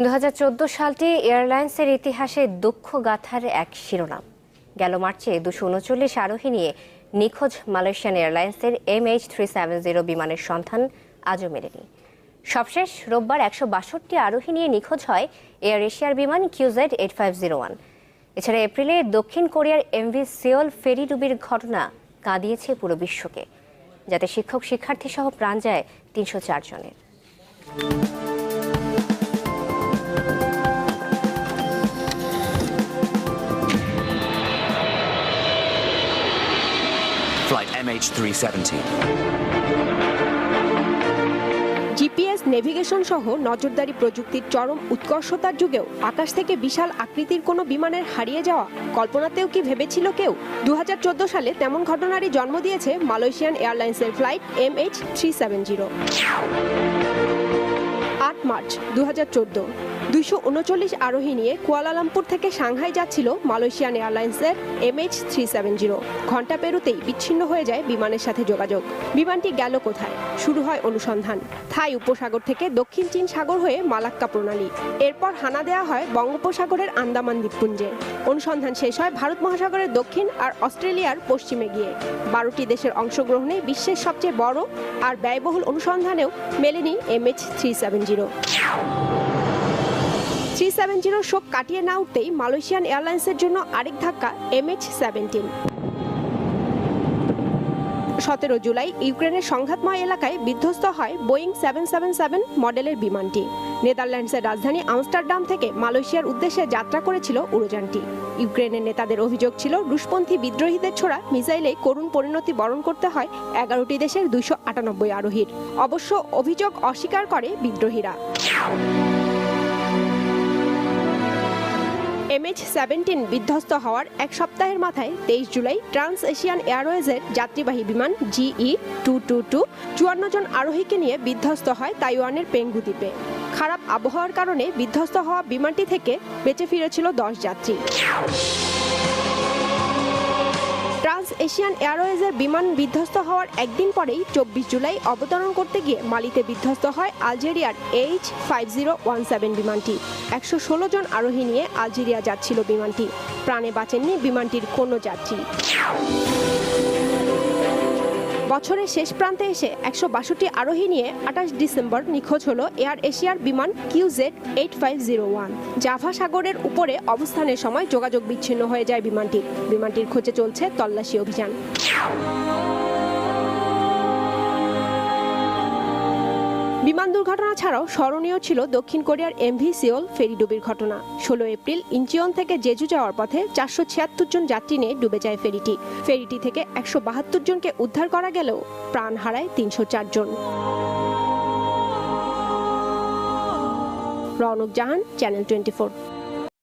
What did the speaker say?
দু হাজার চোদ্দ সালটি এয়ারলাইন্সের ইতিহাসে দুঃখ গাথার এক শিরোনাম। গেল মার্চে দুশো উনচল্লিশ আরোহী নিয়ে নিখোঁজ মালয়েশিয়ান এয়ারলাইন্সের M H three seven zero বিমানের সন্ধান আজও মেলেনি। সবশেষ রোববার একশো বাষট্টি আরোহী নিয়ে নিখোঁজ হয় এয়ার এশিয়ার বিমান QZ eight five zero one. এছাড়া এপ্রিলে দক্ষিণ কোরিয়ার এমভি সিওল ফেরি ডুবির ঘটনা কাঁদিয়েছে পুরো বিশ্বকে, যাতে শিক্ষক শিক্ষার্থী সহ প্রাণ যায় তিনশো চার জনের। Flight MH370. জিপিএস নেভিগেশন সহ নজরদারি প্রযুক্তির চরম উৎকর্ষতার যুগেও আকাশ থেকে বিশাল আকৃতির কোনো বিমানের হারিয়ে যাওয়া কল্পনাতেও কি ভেবেছিল কেউ? দু হাজার চোদ্দ সালে তেমন ঘটনারই জন্ম দিয়েছে মালয়েশিয়ান এয়ারলাইন্সের flight M H three seven zero আট মার্চ দু হাজার চোদ্দ। দুইশো উনচল্লিশ আরোহী নিয়ে কুয়ালালামপুর থেকে সাংহাই যাচ্ছিল মালয়েশিয়ান এয়ারলাইন্সের এমএইচ থ্রি সেভেন জিরো। ঘণ্টা পেরোতেই বিচ্ছিন্ন হয়ে যায় বিমানের সাথে যোগাযোগ। বিমানটি গেল কোথায়? শুরু হয় অনুসন্ধান। থাই উপসাগর থেকে দক্ষিণ চীন সাগর হয়ে মালাক্কা প্রণালী। এরপর হানা দেওয়া হয় বঙ্গোপসাগরের আন্দামান দ্বীপপুঞ্জে। অনুসন্ধান শেষ হয় ভারত মহাসাগরের দক্ষিণ আর অস্ট্রেলিয়ার পশ্চিমে গিয়ে। বারোটি দেশের অংশগ্রহণে বিশ্বের সবচেয়ে বড় আর ব্যয়বহুল অনুসন্ধানেও মেলেনি MH three seven zero. Three seven zero শোক কাটিয়ে না উঠতেই মালয়েশিয়ান এয়ারলাইন্সের জন্য আরেক ধাক্কা এমএইচ সেভেন্টিন সতেরো জুলাই ইউক্রেনের সংঘাতময় এলাকায় বিধ্বস্ত হয় বোয়িং সেভেন সেভেন সেভেন মডেলের বিমানটি। নেদারল্যান্ডসের রাজধানী আমস্টারডাম থেকে মালয়েশিয়ার উদ্দেশ্যে যাত্রা করেছিল উড়োযানটি ইউক্রেনের নেতাদের অভিযোগ ছিল, রুশপন্থী বিদ্রোহীদের ছোড়া মিসাইলে করুণ পরিণতি বরণ করতে হয় এগারোটি দেশের দুইশো আটানব্বই আরোহীর। অবশ্য অভিযোগ অস্বীকার করে বিদ্রোহীরা। এমএইচ সেভেন্টিন বিধ্বস্ত হওয়ার এক সপ্তাহের মাথায় তেইশ জুলাই ট্রান্স এশিয়ান এয়ারওয়েজের যাত্রীবাহী বিমান জিই টু টু টু চুয়ান্ন জন আরোহীকে নিয়ে বিধ্বস্ত হয় তাইওয়ানের পেঙ্গু দ্বীপে খারাপ আবহাওয়ার কারণে বিধ্বস্ত হওয়া বিমানটি থেকে বেঁচে ফিরেছিল দশ যাত্রী। ট্রান্স এশিয়ান এয়ারওয়েজের বিমান বিধ্বস্ত হওয়ার একদিন পরেই চব্বিশ জুলাই অবতরণ করতে গিয়ে মালিতে বিধ্বস্ত হয় আলজেরিয়ার H five zero one seven বিমানটি। একশো ষোলো জন আরোহী নিয়ে আলজেরিয়া যাচ্ছিল বিমানটি। প্রাণে বাঁচেননি বিমানটির কোনো যাত্রী। বছরের শেষ প্রান্তে এসে একশো বাষট্টি আরোহী নিয়ে আঠাশ ডিসেম্বর নিখোঁজ হল এয়ার এশিয়ার বিমান Q Z eight five zero one. Java সাগরের উপরে অবস্থানের সময় যোগাযোগ বিচ্ছিন্ন হয়ে যায় বিমানটি। বিমানটির খোঁজে চলছে তল্লাশি অভিযান। বিমান দুর্ঘটনা ছাড়াও স্মরণীয় ছিল দক্ষিণ কোরিয়ার এমভি সিওল ফেরি ডুবির ঘটনা। ষোলো এপ্রিল ইঞ্চিয়ন থেকে জেজু যাওয়ার পথে চারশো ছিয়াত্তর জন যাত্রী নিয়ে ডুবে যায় ফেরিটি। ফেরিটি থেকে একশো বাহাত্তর জনকে উদ্ধার করা গেলেও প্রাণ হারায় তিনশো চার জন। Rounak Jahan, channel twenty